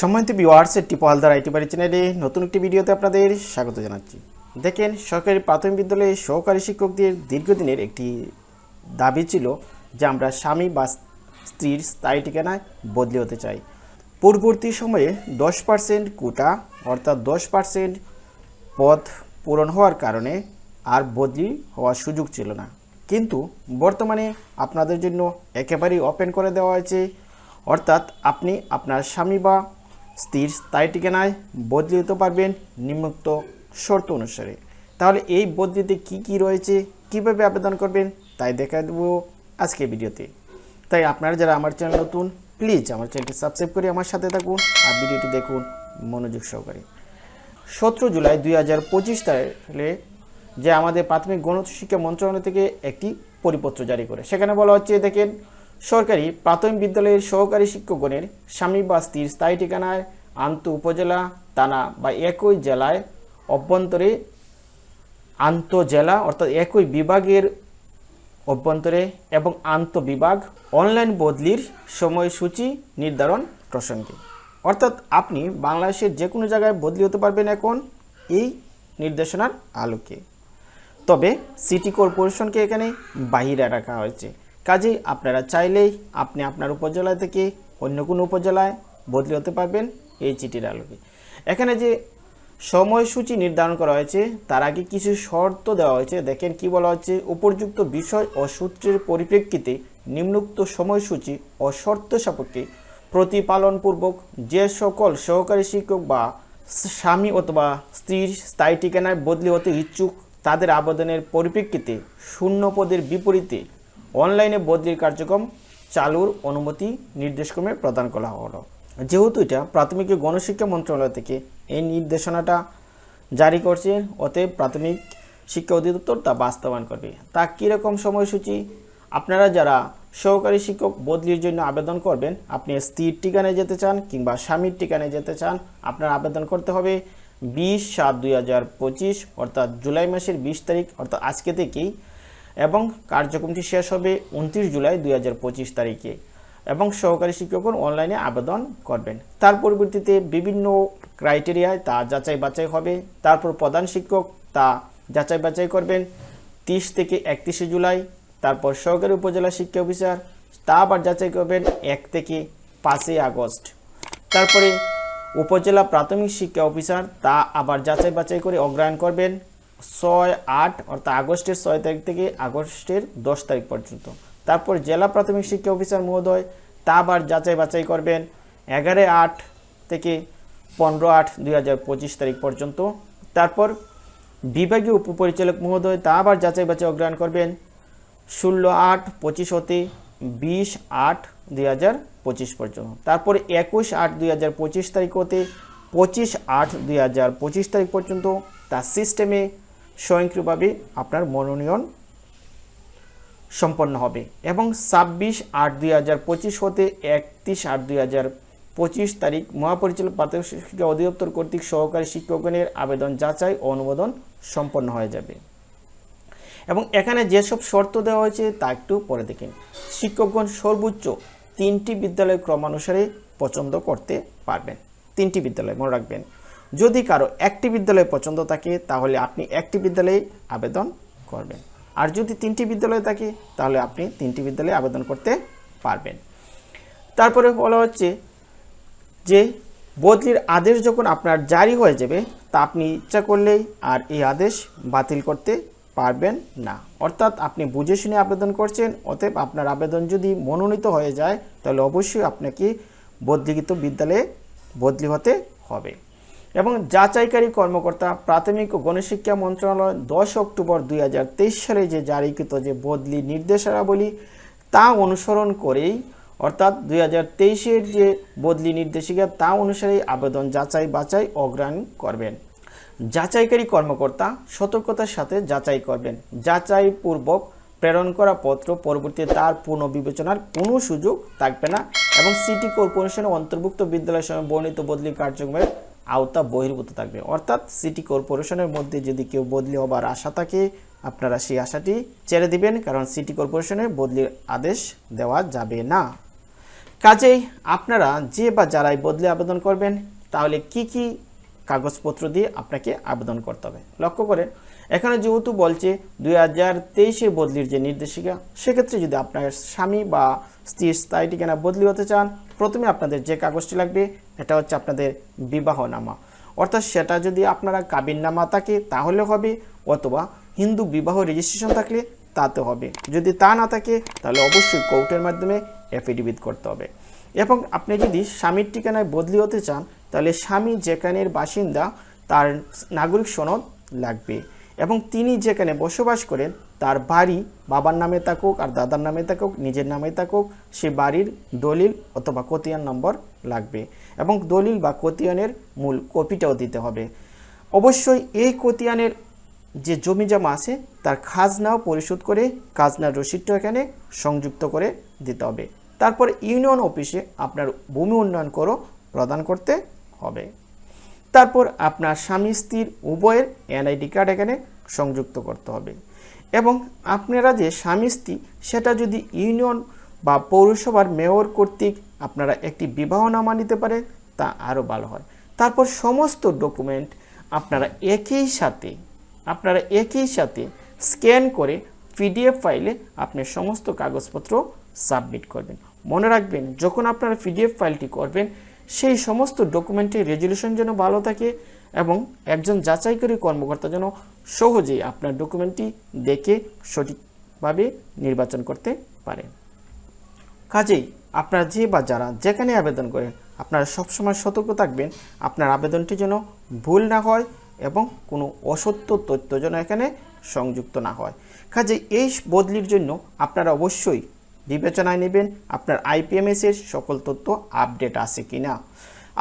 সম্মানিত viewers টিপলদার IT বাড়ি চ্যানেলে নতুন একটি ভিডিওতে আপনাদের স্বাগত জানাচ্ছি। দেখেন, সরকারি প্রাথমিক বিদ্যালয়ে সহকারী শিক্ষকদের দীর্ঘদিনের একটি দাবি ছিল যে আমরা স্বামী বা স্ত্রীর স্থায়ী ঠিকানায় বদলি হতে চাই। পূর্ববর্তী সময়ে দশ পার্সেন্ট কোটা, অর্থাৎ দশ পার্সেন্ট পদ পূরণ হওয়ার কারণে আর বদলি হওয়ার সুযোগ ছিল না। কিন্তু বর্তমানে আপনাদের জন্য একেবারেই ওপেন করে দেওয়া হয়েছে। অর্থাৎ আপনি আপনার স্বামী বা স্ত্রীর স্থায়ী ঠিকানায় বদলি হতে পারবেন নিম্নোক্ত শর্ত অনুসারে। তাহলে এই বদলিতে কি কি রয়েছে, কীভাবে আবেদন করবেন, তাই দেখা দেবো আজকে ভিডিওতে। তাই আপনারা যারা আমার চ্যানেল নতুন, প্লিজ আমার চ্যানেলটি সাবস্ক্রাইব করে আমার সাথে থাকুন আর ভিডিওটি দেখুন মনোযোগ সহকারে। সতেরো জুলাই দুই হাজার পঁচিশ তারিখে যে আমাদের প্রাথমিক গণশিক্ষা মন্ত্রণালয় থেকে একটি পরিপত্র জারি করে। সেখানে বলা হচ্ছে, দেখেন সরকারি প্রাথমিক বিদ্যালয়ের সহকারী শিক্ষকগণের স্বামী বা স্ত্রীর স্থায়ী ঠিকানায় আন্ত উপজেলা, থানা বা একই জেলায় অভ্যন্তরে আন্তঃজেলা অর্থাৎ একই বিভাগের অভ্যন্তরে এবং আন্তঃবিভাগ অনলাইন বদলির সময়সূচি নির্ধারণ প্রসঙ্গে। অর্থাৎ আপনি বাংলাদেশের যে কোনো জায়গায় বদলি হতে পারবেন এখন এই নির্দেশনার আলোকে। তবে সিটি কর্পোরেশনকে এখানে বাহিরে রাখা হয়েছে। কাজেই আপনারা চাইলেই আপনি আপনার উপজেলা থেকে অন্য কোনো উপজেলায় বদলি হতে পারবেন এই চিঠির আলোকে। এখানে যে সময়সূচি নির্ধারণ করা হয়েছে, তার আগে কিছু শর্ত দেওয়া হয়েছে। দেখেন কি বলা হচ্ছে, উপযুক্ত বিষয় ও সূত্রের পরিপ্রেক্ষিতে নিম্নোক্ত সময়সূচি ও শর্ত সাপেক্ষে প্রতিপালনপূর্বক যে সকল সহকারী শিক্ষক বা স্বামী অথবা স্ত্রীর স্থায়ী ঠিকানায় বদলি হতে ইচ্ছুক, তাদের আবেদনের পরিপ্রেক্ষিতে শূন্য পদের বিপরীতে অনলাইনে বদলির কার্যক্রম চালুর অনুমতি নির্দেশক্রমে প্রদান করা হলো। যেহেতু এটা প্রাথমিক গণশিক্ষা মন্ত্রণালয় থেকে এই নির্দেশনাটা জারি করছে, অতএব প্রাথমিক শিক্ষা অধিদপ্তর তা বাস্তবায়ন করবে। তা কীরকম সময়সূচি? আপনারা যারা সহকারী শিক্ষক বদলির জন্য আবেদন করবেন, আপনি স্ত্রীর ঠিকানায় যেতে চান কিংবা স্বামীর ঠিকানায় যেতে চান, আপনার আবেদন করতে হবে বিশ সাত দুই হাজার পঁচিশ, অর্থাৎ জুলাই মাসের বিশ তারিখ, অর্থাৎ আজকে থেকেই এবং কার্যক্রমটি শেষ হবে উনত্রিশ জুলাই দুই হাজার পঁচিশ তারিখে এবং সহকারী শিক্ষকগণ অনলাইনে আবেদন করবেন। তার পরবর্তীতে বিভিন্ন ক্রাইটেরিয়ায় তা যাচাই বাছাই হবে। তারপর প্রধান শিক্ষক তা যাচাই বাছাই করবেন তিরিশ থেকে একত্রিশে জুলাই। তারপর সহকারী উপজেলা শিক্ষা অফিসার তা আবার যাচাই করবেন এক থেকে পাঁচই আগস্ট। তারপরে উপজেলা প্রাথমিক শিক্ষা অফিসার তা আবার যাচাই বাছাই করে অগ্রহায়ণ করবেন। ছয় আট অর্থাৎ আগস্টের ছয় তারিখ থেকে আগস্টের দশ তারিখ পর্যন্ত। তারপর জেলা প্রাথমিক শিক্ষা অফিসার মহোদয় তা আবার যাচাই বাছাই করবেন এগারো আট থেকে পনেরো আট দুই তারিখ পর্যন্ত। তারপর বিভাগীয় উপপরিচালক মহোদয় তা আবার যাচাই বাছাই অগ্রহণ করবেন ষোলো আট পঁচিশ হতে বিশ আট দুই পর্যন্ত। তারপরে একুশ আট দুই তারিখ হতে পঁচিশ আট দুই তারিখ পর্যন্ত। তার সিস্টেমে স্বয়ংক্রিয়ভাবে আপনার মনোনয়ন সম্পন্ন হবে এবং ছাব্বিশ আট দুই হাজার পঁচিশ হতে একত্রিশ আট দুই হাজার পঁচিশ তারিখ মহাপরিচালক প্রাথমিক শিক্ষা অধিদপ্তর কর্তৃক সহকারী শিক্ষকগণের আবেদন যাচাই ও অনুমোদন সম্পন্ন হয়ে যাবে। এবং এখানে যেসব শর্ত দেওয়া হয়েছে তা একটু পরে দেখেন। শিক্ষকগণ সর্বোচ্চ তিনটি বিদ্যালয় ক্রমানুসারে পছন্দ করতে পারবেন। তিনটি বিদ্যালয় মনে রাখবেন। যদি কারও একটি বিদ্যালয় পছন্দ থাকে, তাহলে আপনি একটি বিদ্যালয়ে আবেদন করবেন। আর যদি তিনটি বিদ্যালয় থাকে, তাহলে আপনি তিনটি বিদ্যালয়ে আবেদন করতে পারবেন। তারপরে বলা হচ্ছে যে, বদলির আদেশ যখন আপনার জারি হয়ে যাবে, তা আপনি ইচ্ছা করলেই আর এই আদেশ বাতিল করতে পারবেন না। অর্থাৎ আপনি বুঝে শুনে আবেদন করছেন, অতএব আপনার আবেদন যদি মনোনীত হয়ে যায়, তাহলে অবশ্যই আপনাকে বদলিখিত বিদ্যালয়ে বদলি হতে হবে। এবং যাচাইকারী কর্মকর্তা প্রাথমিক ও গণশিক্ষা মন্ত্রণালয় দশ অক্টোবর দুই হাজার তেইশ সালে যে জারিকৃত যে বদলি নির্দেশনাবলী তা অনুসরণ করেই, অর্থাৎ দুই হাজার যে বদলি নির্দেশিকা, তা অনুসারে আবেদন যাচাই বাছাই অগ্রহণ করবেন। যাচাইকারী কর্মকর্তা সতর্কতার সাথে যাচাই করবেন। যাচাই পূর্বক প্রেরণ করা পত্র পরবর্তীতে তার পুনর্বিবেচনার কোনো সুযোগ থাকবে না এবং সিটি কর্পোরেশনের অন্তর্ভুক্ত বিদ্যালয়ের সময় বর্ণিত বদলি কার্যক্রমের আওতা বহির্ভূত থাকবে। অর্থাৎ সিটি কর্পোরেশনের মধ্যে যদি কেউ বদলি হবার আশা থাকে, আপনারা সেই আশাটি ছেড়ে দিবেন, কারণ সিটি কর্পোরেশনে বদলির আদেশ দেওয়া যাবে না। কাজেই আপনারা যে বা যারাই বদলে আবেদন করবেন, তাহলে কি কি কাগজপত্র দিয়ে আপনাকে আবেদন করতে হবে? লক্ষ্য করেন এখানে যেহেতু বলছে দুই হাজার তেইশে বদলির যে নির্দেশিকা, সেক্ষেত্রে যদি আপনার স্বামী বা স্ত্রীর স্থায়ী ঠিকানা বদলি হতে চান প্রথমে আপনাদের যে কাগজটি লাগবে এটা হচ্ছে আপনাদের বিবাহনামা। অর্থাৎ সেটা যদি আপনারা কাবিননামা থাকে তাহলে হবে, অথবা হিন্দু বিবাহ রেজিস্ট্রেশন থাকলে তাতে হবে। যদি তা না থাকে, তাহলে অবশ্যই কোর্টের মাধ্যমে অ্যাফিডেভিট করতে হবে। এবং আপনি যদি স্বামীর ঠিকানায় বদলি হতে চান, তাহলে স্বামী যেখানের বাসিন্দা, তার নাগরিক সনদ লাগবে। এবং তিনি যেখানে বসবাস করেন, তার বাড়ি বাবার নামে থাকুক আর দাদার নামে থাকুক, নিজের নামে থাকুক, সে বাড়ির দলিল অথবা কতিয়ান নম্বর লাগবে এবং দলিল বা কতিয়ানের মূল কপিটাও দিতে হবে। অবশ্যই এই কতিয়ানের যে জমি জমা আছে, তার খাজনাও পরিশোধ করে খাজনার রসিদটা এখানে সংযুক্ত করে দিতে হবে। তারপর ইউনিয়ন অফিসে আপনার ভূমি উন্নয়ন করো প্রদান করতে হবে। তারপর আপনার স্বামী স্ত্রীর উভয়ের এনআইডি কার্ড এখানে সংযুক্ত করতে হবে। এবং আপনারা যে স্বামী স্ত্রী, সেটা যদি ইউনিয়ন বা পৌরসভার মেয়র কর্তৃক আপনারা একটি বিবাহনামা নিতে পারেন, তা আরও ভালো হয়। তারপর সমস্ত ডকুমেন্ট আপনারা একই সাথে, আপনারা একই সাথে স্ক্যান করে পিডিএফ ফাইলে আপনি সমস্ত কাগজপত্র সাবমিট করবেন। মনে রাখবেন, যখন আপনারা পিডিএফ ফাইলটি করবেন সেই সমস্ত ডকুমেন্টের রেজলিউশন যেন ভালো থাকে এবং একজন যাচাইকারী কর্মকর্তা যেন সহজেই আপনার ডকুমেন্টটি দেখে সঠিকভাবে নির্বাচন করতে পারেন কাজেই আপনারা যে বা যারা যেখানে আবেদন করেন, আপনারা সবসময় সতর্ক থাকবেন, আপনার আবেদনটি যেন ভুল না হয় এবং কোনো অসত্য তথ্য যেন এখানে সংযুক্ত না হয়। কাজে এই বদলির জন্য আপনারা অবশ্যই বিবেচনায় নেবেন আপনার আইপিএমএসের সকল তথ্য আপডেট আছে কি না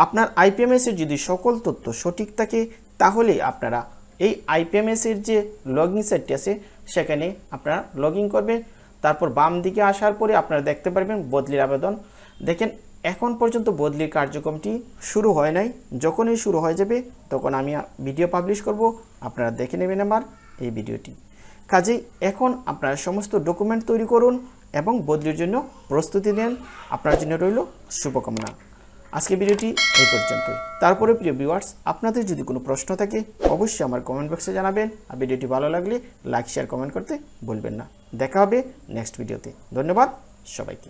আপনার আইপিএমএসের যদি সকল তথ্য সঠিক থাকে, তাহলে আপনারা এই আইপিএমএসের যে লগ সাইটটি আছে, সেখানে আপনারা লগ করবেন। তারপর বাম দিকে আসার পরে আপনারা দেখতে পারবেন বদলির আবেদন। দেখেন, এখন পর্যন্ত বদলির কার্যক্রমটি শুরু হয় নাই। যখনই শুরু হয়ে যাবে, তখন আমি ভিডিও পাবলিশ করব। আপনারা দেখে নেবেন আমার এই ভিডিওটি। কাজেই এখন আপনারা সমস্ত ডকুমেন্ট তৈরি করুন এবং বদলির জন্য প্রস্তুতি নেন। আপনার জন্য রইল শুভকামনা। আজকে ভিডিওটি এই পর্যন্তই। তারপরে প্রিয় ভিউয়ার্স আপনাদের যদি কোনো প্রশ্ন থাকে, অবশ্যই আমার কমেন্ট বক্সে জানাবেন। আর ভিডিওটি ভালো লাগলে লাইক শেয়ার কমেন্ট করতে ভুলবেন না। দেখা হবে নেক্সট ভিডিওতে ধন্যবাদ সবাইকে।